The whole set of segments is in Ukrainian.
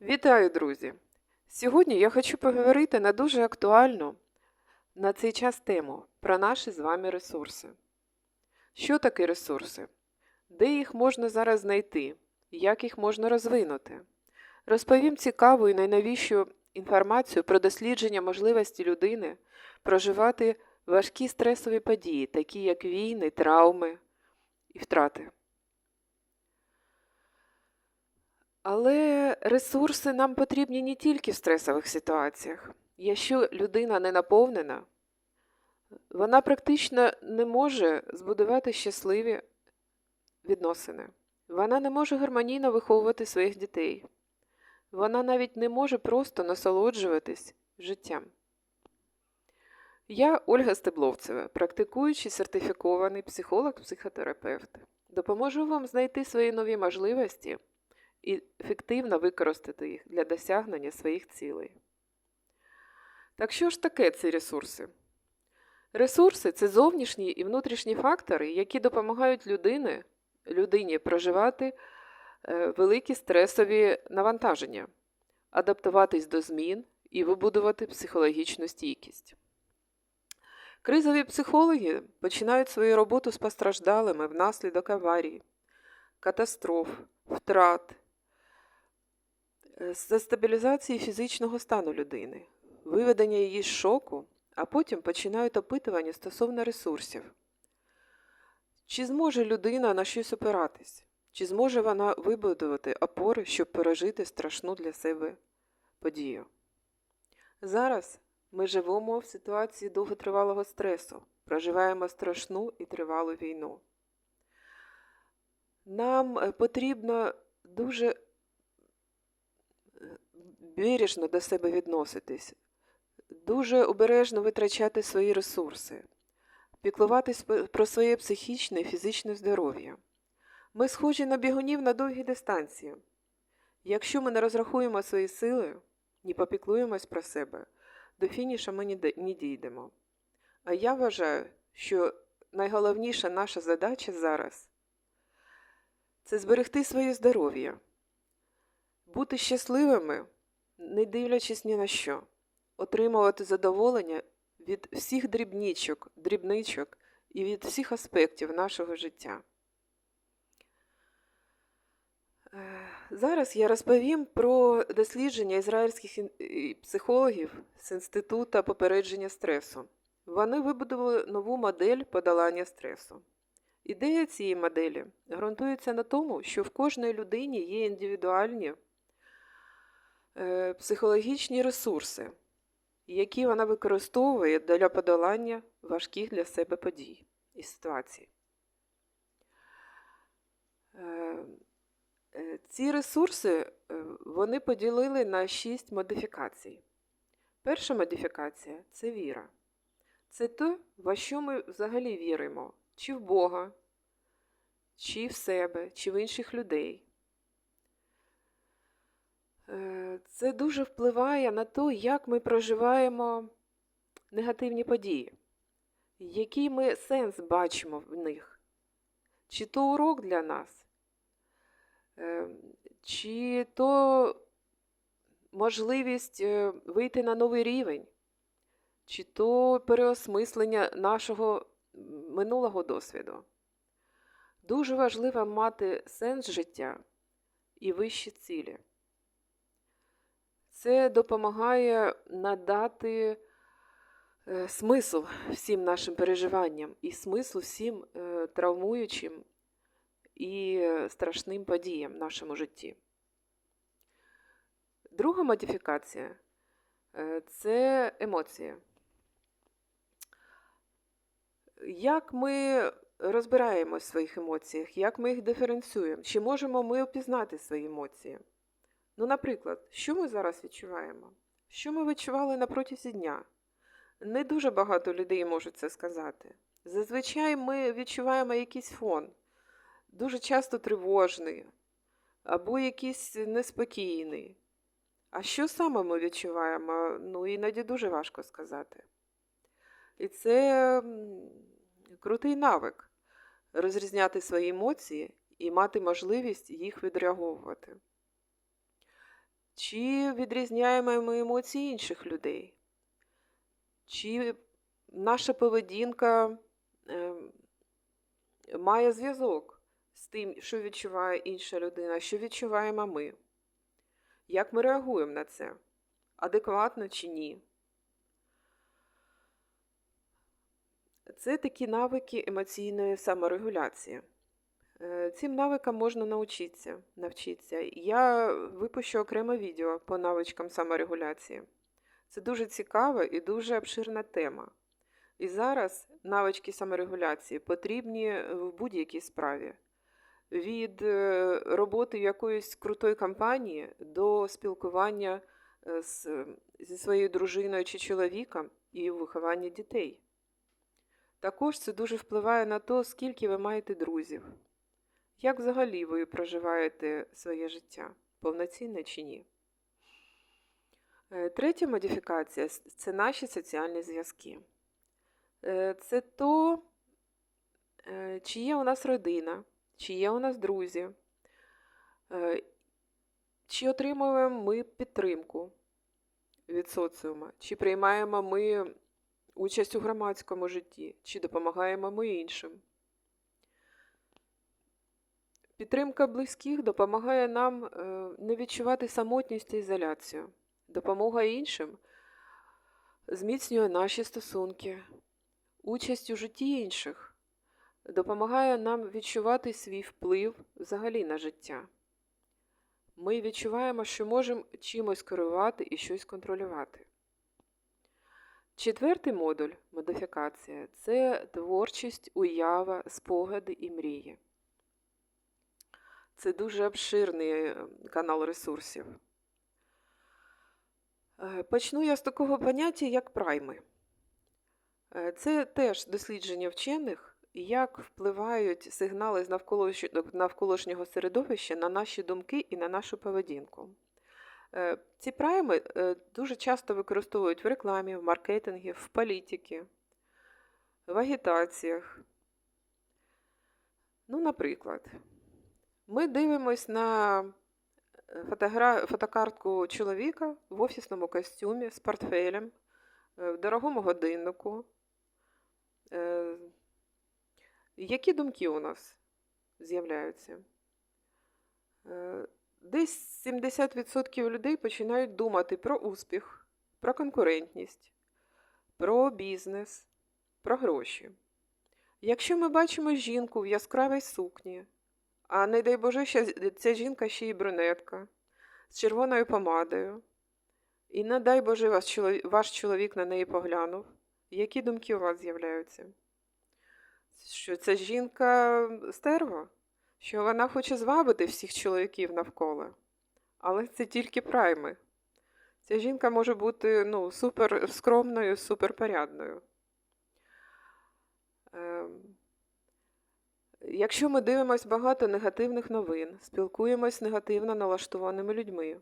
Вітаю, друзі! Сьогодні я хочу поговорити на дуже актуальну на цей час тему про наші з вами ресурси. Що таке ресурси? Де їх можна зараз знайти? Як їх можна розвинути? Розповім цікаву і найновішу інформацію про дослідження можливості людини проживати важкі стресові події, такі як війни, травми і втрати. Але ресурси нам потрібні не тільки в стресових ситуаціях. Якщо людина не наповнена, вона практично не може збудувати щасливі відносини. Вона не може гармонійно виховувати своїх дітей. Вона навіть не може просто насолоджуватись життям. Я Ольга Стебловцева, практикуючий сертифікований психолог-психотерапевт. Допоможу вам знайти свої нові можливості і ефективно використати їх для досягнення своїх цілей. Так що ж таке ці ресурси? Ресурси це зовнішні і внутрішні фактори, які допомагають людині, людині проживати е, великі стресові навантаження, адаптуватись до змін і вибудувати психологічну стійкість. Кризові психологи починають свою роботу з постраждалими внаслідок аварії, катастроф, втрат, з стабілізації фізичного стану людини, виведення її з шоку, а потім починають опитування стосовно ресурсів. Чи зможе людина на щось опиратись? Чи зможе вона вибудувати опори, щоб пережити страшну для себе подію? Зараз ми живемо в ситуації довготривалого стресу, проживаємо страшну і тривалу війну. Нам е, потрібно дуже бережно до себе відноситись, дуже обережно витрачати свої ресурси, піклуватись про своє психічне і фізичне здоров'я. Ми схожі на бігунів на довгі дистанції. Якщо ми не розрахуємо свої сили, не попіклуємось про себе, до фініша ми не дійдемо. А я вважаю, що найголовніша наша задача зараз це зберегти своє здоров'я, бути щасливими не дивлячись ні на що, отримувати задоволення від всіх дрібничок, дрібничок і від всіх аспектів нашого життя. Е, зараз я розповім про дослідження ізраїльських психологів з інституту попередження стресу. Вони вибудували нову модель подолання стресу. Ідея цієї моделі ґрунтується на тому, що в кожної людині є індивідуальні психологічні ресурси, які вона використовує для подолання важких для себе подій і ситуацій. Е, е, ці ресурси вони поділили на шість модифікацій. Перша модифікація це віра. Це те, во що ми взагалі віримо, чи в Бога, чи в себе, чи в інших людей. Е, це дуже впливає на те, як ми проживаємо негативні події, який ми сенс бачимо в них. Чи то урок для нас, е, чи то можливість е, вийти на новий рівень, чи то переосмислення нашого минулого досвіду. Дуже важливо мати сенс життя і вищі цілі. Це допомагає надати е, смисл всім нашим переживанням і смисл всім е, травмуючим і страшним подіям в нашому житті. Друга модифікація е, це емоція. Як ми розбираємось в своїх емоціях, як ми їх диференціюємо? Чи можемо ми опізнати свої емоції? Ну, наприклад, що ми зараз відчуваємо? Що ми відчували на протязі дня? Не дуже багато людей можуть це сказати. Зазвичай ми відчуваємо якийсь фон, дуже часто тривожний або якийсь неспокійний. А що саме ми відчуваємо? Ну, іноді дуже важко сказати. І це крутий навик розрізняти свої емоції і мати можливість їх відреаговувати. Чи відрізняємо ми емоції інших людей? Чи наша поведінка е, має зв'язок з тим, що відчуває інша людина, що відчуваємо ми? Як ми реагуємо на це? Адекватно чи ні? Це такі навики емоційної саморегуляції. Е, Цим навикам можна навчитися. навчитися. Я випущу окреме відео по навичкам саморегуляції. Це дуже цікава і дуже обширна тема. І зараз навички саморегуляції потрібні в будь-якій справі. Від е, роботи в якоїсь крутої компанії до спілкування е, з, зі своєю дружиною чи чоловіком і виховання дітей. Також це дуже впливає на те, скільки ви маєте друзів. Як взагалі ви проживаєте своє життя? Повноцінне чи ні? Е, Третя модифікація це наші соціальні зв'язки. Е, Це то, е, чи є у нас родина, чи є у нас друзі, чи отримуємо ми підтримку від соціума, чи приймаємо ми участь у громадському житті, чи допомагаємо ми іншим. Підтримка близьких допомагає нам е, не відчувати самотність та ізоляцію. Допомога іншим зміцнює наші стосунки, участь у житті інших допомагає нам відчувати свій вплив взагалі на життя. Ми відчуваємо, що можемо чимось керувати і щось контролювати. Четвертий модуль модифікація це творчість, уява, спогади і мрії. Це дуже обширний е, канал ресурсів. Е, почну я з такого поняття, як прайми. Е, це теж дослідження вчених, як впливають сигнали з навколишнього середовища на наші думки і на нашу поведінку. Ці прайми дуже часто використовують в рекламі, в маркетингі, в політиці, в агітаціях. Ну, наприклад. Ми дивимось на е, фотогра... фотокартку чоловіка в офісному костюмі з портфелем, е, в дорогому годиннику. Е, які думки у нас з'являються? Десь 70% людей починають думати про успіх, про конкурентність, про бізнес, про гроші. Якщо ми бачимо жінку в яскравій сукні, а не дай Боже, ще ця жінка ще й брюнетка з червоною помадою. І не дай Боже, ваш чоловік, на неї поглянув. Які думки у вас з'являються? Що ця жінка стерва? Що вона хоче звабити всіх чоловіків навколо. Але це тільки прайми. Ця жінка може бути ну, супер скромною, суперпорядною. Ем... Якщо ми дивимося багато негативних новин, спілкуємось з негативно налаштованими людьми,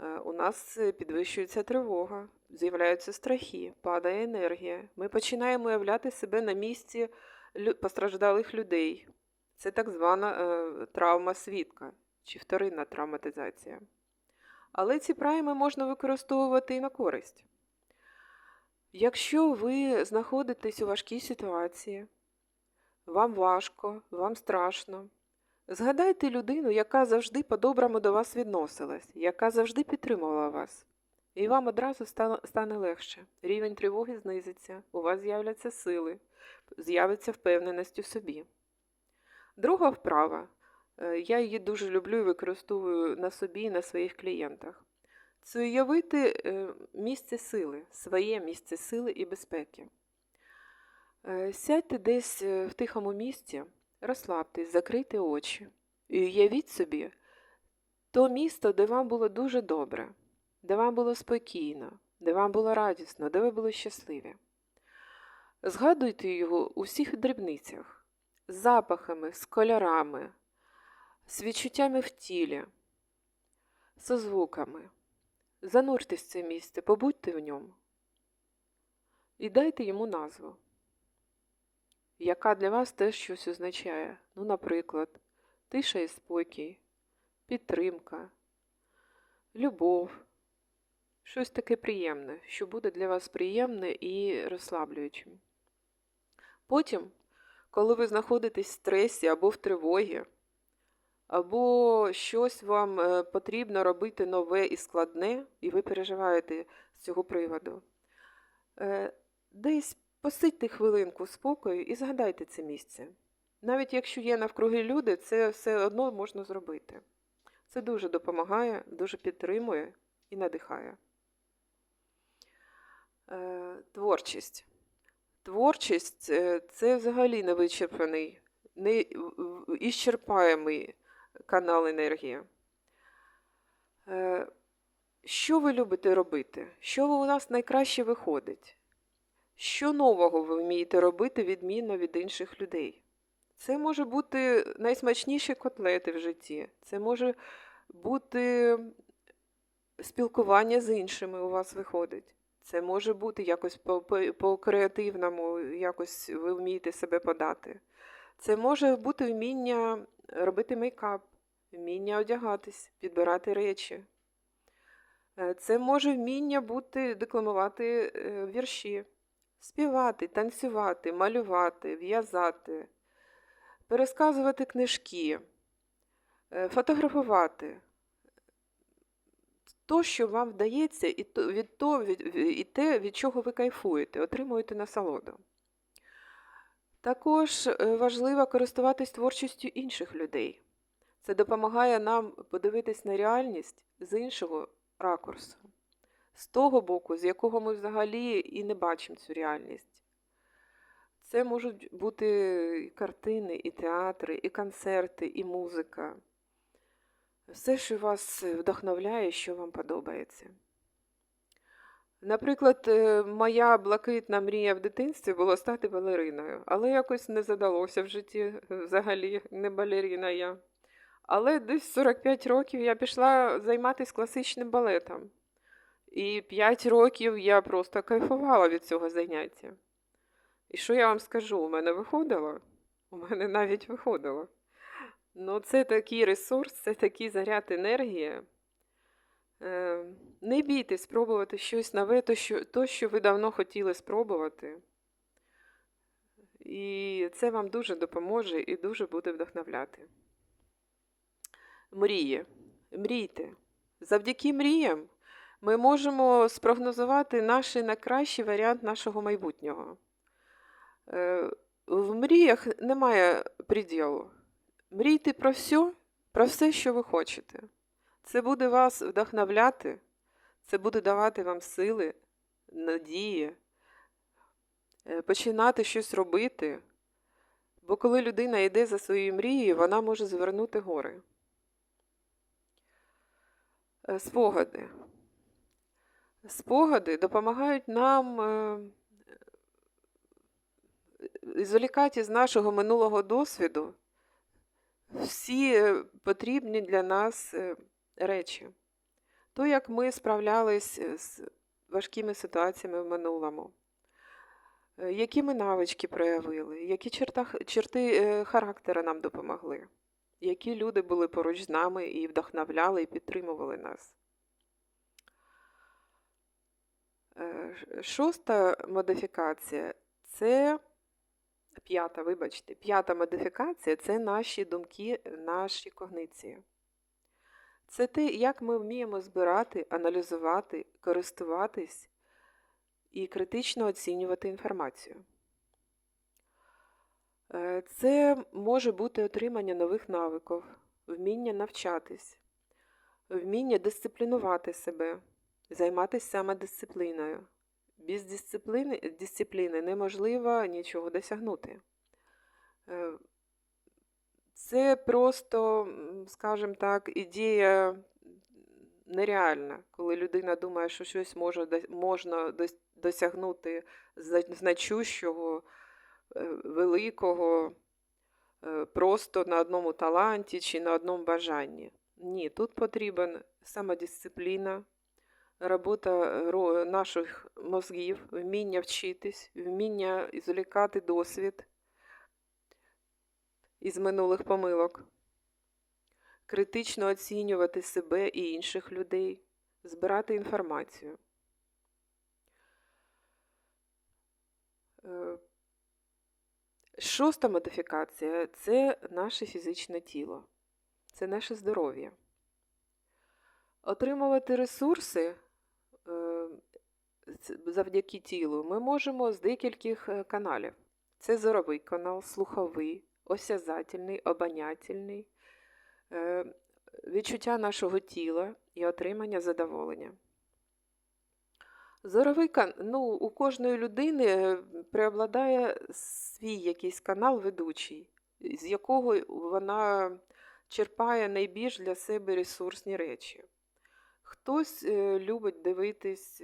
е, у нас підвищується тривога, з'являються страхи, падає енергія. Ми починаємо уявляти себе на місці постраждалих людей. Це так звана е, травма свідка чи вторинна травматизація. Але ці прайми можна використовувати і на користь. Якщо ви знаходитесь у важкій ситуації, вам важко, вам страшно. Згадайте людину, яка завжди по-доброму до вас відносилась, яка завжди підтримувала вас. І вам одразу стане легше. Рівень тривоги знизиться, у вас з'являться сили, з'явиться впевненість у собі. Друга вправа. Е, я її дуже люблю і використовую на собі і на своїх клієнтах. Це уявити е, місце сили, своє місце сили і безпеки. Е, сядьте десь е, в тихому місці, розслабтесь, закрийте очі і уявіть собі то місто, де вам було дуже добре, де вам було спокійно, де вам було радісно, де ви були щасливі. Згадуйте його у всіх дрібницях, з запахами, з кольорами, з відчуттями в тілі, з звуками. Зануртесь в це місце, побудьте в ньому і дайте йому назву яка для вас теж щось означає. Ну, наприклад, тиша і спокій, підтримка, любов, щось таке приємне, що буде для вас приємне і розслаблюючим. Потім, коли ви знаходитесь в стресі або в тривогі, або щось вам е, потрібно робити нове і складне, і ви переживаєте з цього приводу, е, десь посидьте хвилинку спокою і згадайте це місце. Навіть якщо є навкруги люди, це все одно можна зробити. Це дуже допомагає, дуже підтримує і надихає. Е, Творчість. Творчість е, це взагалі невичерпаний, неіщерпаємий канал енергії. Е, Що ви любите робити? Що у нас найкраще виходить? Що нового ви вмієте робити відмінно від інших людей? Це може бути найсмачніші котлети в житті. Це може бути спілкування з іншими у вас виходить. Це може бути якось по, по, по креативному, якось ви вмієте себе подати. Це може бути вміння робити мейкап, вміння одягатись, підбирати речі. Е, Це може вміння бути декламувати е, вірші, співати, танцювати, малювати, в'язати, пересказувати книжки, е, фотографувати. То, що вам вдається, і то, від, то, від, і те, від чого ви кайфуєте, отримуєте насолоду. Також е, важливо користуватись творчістю інших людей. Це допомагає нам подивитись на реальність з іншого ракурсу, з того боку, з якого ми взагалі і не бачимо цю реальність. Це можуть бути і картини, і театри, і концерти, і музика. Все, що вас вдохновляє, що вам подобається. Наприклад, е, моя блакитна мрія в дитинстві була стати балериною, але якось не задалося в житті е, взагалі не балерина я. Але десь 45 років я пішла займатися класичним балетом. І 5 років я просто кайфувала від цього заняття. І що я вам скажу? У мене виходило? У мене навіть виходило. Ну, це такий ресурс, це такий заряд енергії. Е, Не бійтесь спробувати щось нове, то що, то, що ви давно хотіли спробувати. І це вам дуже допоможе і дуже буде вдохновляти. Мрії. Мрійте. Завдяки мріям ми можемо спрогнозувати наш найкращий варіант нашого майбутнього. Е, В мріях немає приділу. Мрійте про все, про все, що ви хочете. Це буде вас вдохновляти, це буде давати вам сили, надії, е, починати щось робити. Бо коли людина йде за своєю мрією, вона може звернути гори. Е, Спогади. Спогади допомагають нам е, з нашого минулого досвіду всі е, потрібні для нас е, речі. То, як ми справлялись з важкими ситуаціями в минулому, е, які ми навички проявили, які черта, черти характера нам допомогли, які люди були поруч з нами і вдохновляли, і підтримували нас. Шоста модифікація це п'ята, вибачте, п'ята модифікація це наші думки, наші когниції. Це те, як ми вміємо збирати, аналізувати, користуватись і критично оцінювати інформацію. Е, це може бути отримання нових навиків, вміння навчатись, вміння дисциплінувати себе, займатися самодисципліною. Без дисципліни дисципліни неможливо нічого досягнути. Е, це просто, скажімо так, ідея нереальна, коли людина думає, що щось може, можна досягнути значущого, е, великого, е, просто на одному таланті чи на одному бажанні. Ні, тут потрібен самодисципліна робота наших мозгів, вміння вчитись, вміння ізволікати досвід із минулих помилок. критично оцінювати себе і інших людей, збирати інформацію. Е, Шоста модифікація це наше фізичне тіло, це наше здоров'я. Отримувати ресурси завдяки тілу ми можемо з декількох е, каналів. Це зоровий канал, слуховий, осязательний, обонятельний, е, відчуття нашого тіла і отримання задоволення. Зоровий кан... ну, у кожної людини е, преобладає свій якийсь канал ведучий, з якого вона черпає найбільш для себе ресурсні речі. Хтось любить дивитись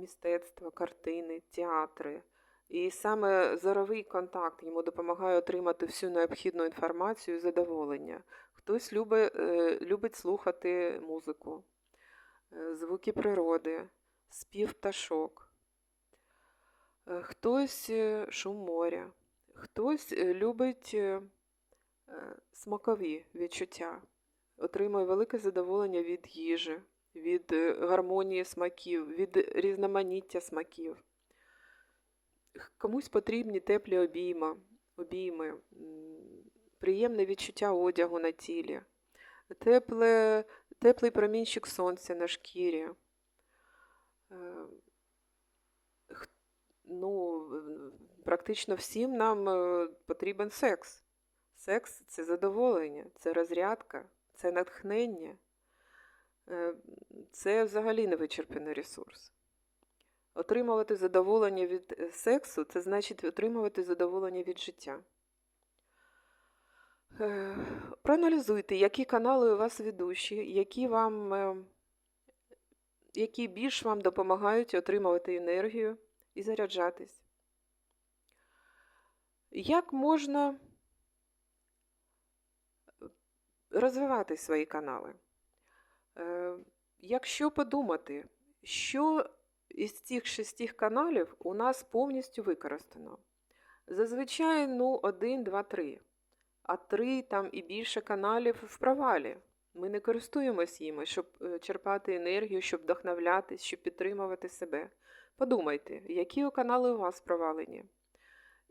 мистецтво, картини, театри. І саме зоровий контакт йому допомагає отримати всю необхідну інформацію і задоволення. Хтось любить, е, любить слухати музику, е, звуки природи, спів пташок, Е, хтось шум моря, хтось любить смакові відчуття, отримує велике задоволення від їжі, від е, гармонії смаків, від різноманіття смаків. Комусь потрібні теплі обійма, обійми, приємне відчуття одягу на тілі, тепле, теплий промінчик сонця на шкірі. Е, Ну, практично всім нам е, потрібен секс. Секс це задоволення, це розрядка, це натхнення. Е, Це взагалі невичерпаний ресурс. Отримувати задоволення від е, сексу це значить отримувати задоволення від життя. Е, Проаналізуйте, які канали у вас ведучі, які вам, які більш вам допомагають отримувати енергію і заряджатись. Як можна розвивати свої канали? Е, Якщо подумати, що із цих шести каналів у нас повністю використано. Зазвичай, ну, один, два, три. А три там і більше каналів в провалі. Ми не користуємось їми, щоб е, черпати енергію, щоб вдохновлятись, щоб підтримувати себе. Подумайте, які канали у вас провалені.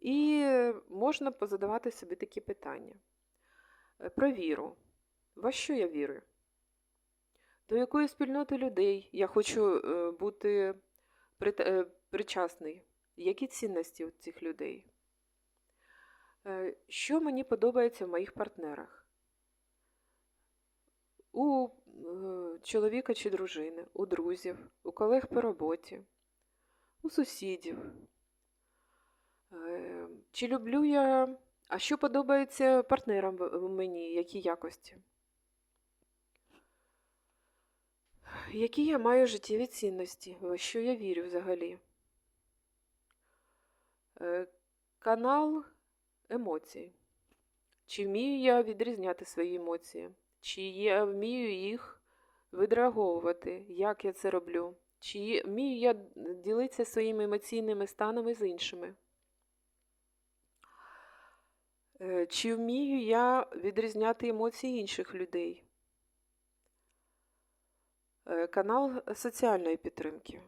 І можна позадавати собі такі питання. Е, Про віру. Во що я вірю? До якої спільноти людей я хочу е, бути е, причасний? Які цінності у цих людей? Е, Що мені подобається в моїх партнерах? У чоловіка чи дружини, у друзів, у колег по роботі, у сусідів. Чи люблю я, а що подобається партнерам мені, які якості? Які я маю життєві цінності, в що я вірю взагалі? Е, Канал емоцій. Чи вмію я відрізняти свої емоції? Чи я вмію їх відреаговувати? Як я це роблю? Чи вмію я ділитися своїми емоційними станами з іншими? Е, Чи вмію я відрізняти емоції інших людей? Е, Канал соціальної підтримки.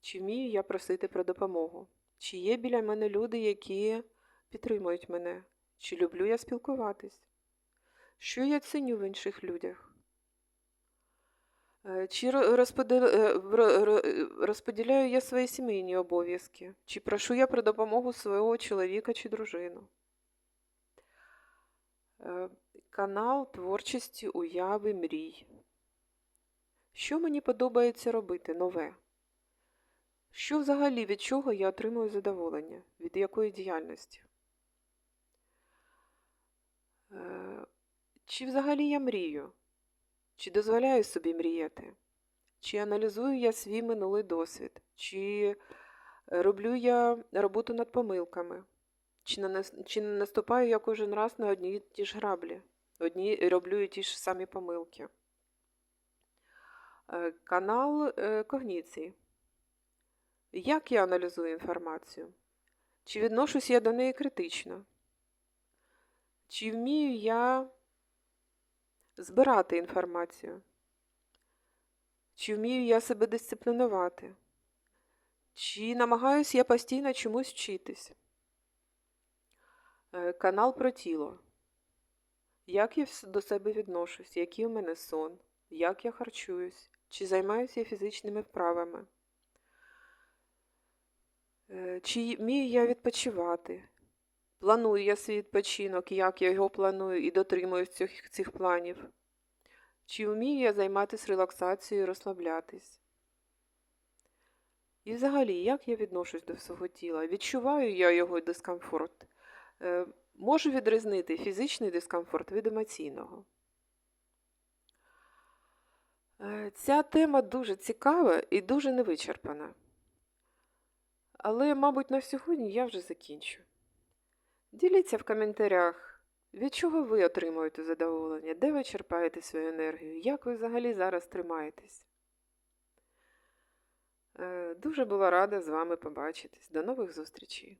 Чи вмію я просити про допомогу? Чи є біля мене люди, які підтримують мене? Чи люблю я спілкуватись? Що я ціню в інших людях? Е, Чи е, ро- ро- розподіляю я свої сімейні обов'язки? Чи прошу я про допомогу свого чоловіка чи дружину? Канал творчості, уяви, мрій. Що мені подобається робити нове? Що взагалі від чого я отримую задоволення? Від якої діяльності? Е, Чи взагалі я мрію? Чи дозволяю собі мріяти? Чи аналізую я свій минулий досвід? Чи е, роблю я роботу над помилками? Чи не, чи наступаю я кожен раз на одні ті ж граблі? Одні роблю ті ж самі помилки? Е, Канал е, когніції. Як я аналізую інформацію? Чи відношусь я до неї критично? Чи вмію я збирати інформацію? Чи вмію я себе дисциплінувати? Чи намагаюся я постійно чомусь вчитись? Е, Канал про тіло. Як я до себе відношусь? Який у мене сон? Як я харчуюсь? Чи займаюся я фізичними вправами? Е, Чи вмію я відпочивати? Планую я свій відпочинок, як я його планую і дотримуюсь цих, цих планів? Чи вмію я займатися релаксацією і розслаблятись? І взагалі, як я відношусь до свого тіла? Відчуваю я його дискомфорт? Е, Можу відрізнити фізичний дискомфорт від емоційного. Е, Ця тема дуже цікава і дуже невичерпана. Але, мабуть, на сьогодні я вже закінчу. Діліться в коментарях, від чого ви отримуєте задоволення, де ви черпаєте свою енергію, як ви взагалі зараз тримаєтесь. Е, Дуже була рада з вами побачитись. До нових зустрічей!